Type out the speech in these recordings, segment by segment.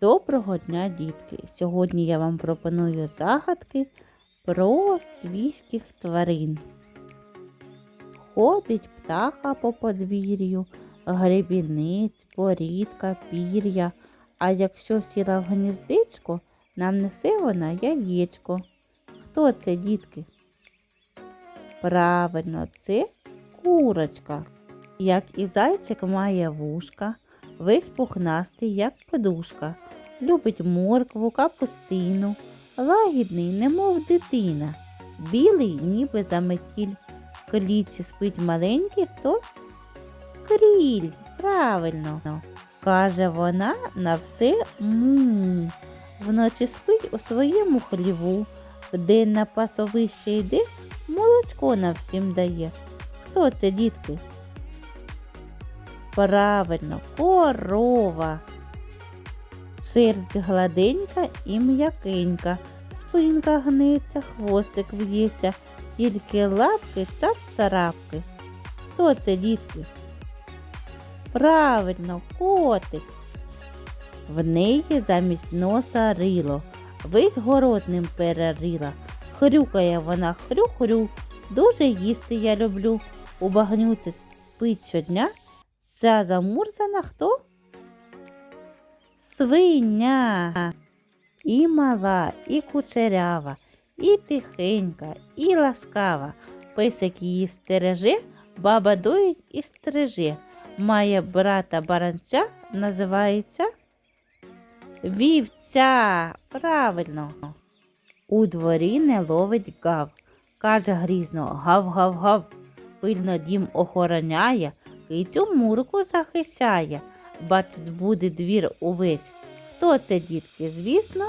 Доброго дня, дітки! Сьогодні я вам пропоную загадки про свійських тварин. Ходить птаха по подвір'ю, гребінець, порідка, пір'я, а якщо сіла в гніздечко, нам несе вона яєчко. Хто це, дітки? Правильно, це курочка. Як і зайчик має вушка, весь пухнастий, як подушка. Любить моркву, капустину, лагідний, немов дитина, білий, ніби заметіль. В клітці спить маленький хто? Кріль, правильно. Каже вона на все му. Вночі спить у своєму хліву, вдень на пасовище йде, молочко нам всім дає. Хто це, дітки? Правильно, корова. Шерсть гладенька і м'якенька, спинка гнеться, хвостик в'ється, тільки лапки цап-царапки. Хто це, дітки? Правильно, котик. В неї замість носа рило, весь город ним перерила. Хрюкає вона хрю-хрю, дуже їсти я люблю. У багнюці спить щодня. Ця замурзана хто? Свиня. І мала, і кучерява, і тихенька, і ласкава. Песик її стереже, баба доїть і стриже. Має брата баранця, називається вівця. Правильно. У дворі не ловить гав. Каже грізно гав-гав-гав. Пильно дім охороняє, кицю мурку захищає. Бачить, буде двір увесь. Хто це, дітки? Звісно?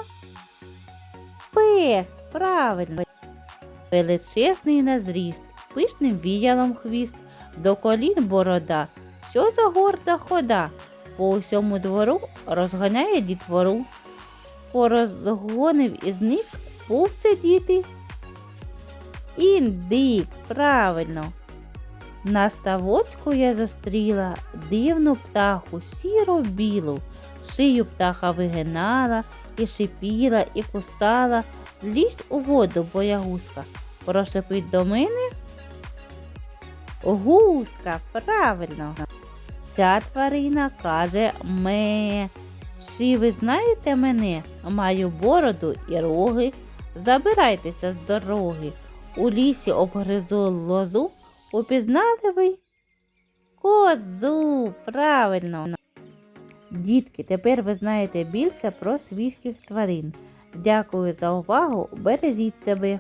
Пес, правильно. Величезний на зріст, пишним віялом хвіст, до колін борода. Що за горда хода? По усьому двору розганяє дітвору. Порозгонив і зник, був сидіти. Індик, правильно. На ставочку я зустріла дивну птаху сіро білу. Шию птаха вигинала, і шипіла, і кусала. Лізь у воду, боягузка. Прошипить до мене. Гуска, правильно. Ця тварина каже ме. Чи ви знаєте мене? Маю бороду і роги. Забирайтеся з дороги. У лісі обгризу лозу. Упізнали ви? Козу, правильно. Дітки, тепер ви знаєте більше про свійських тварин. Дякую за увагу. Бережіть себе.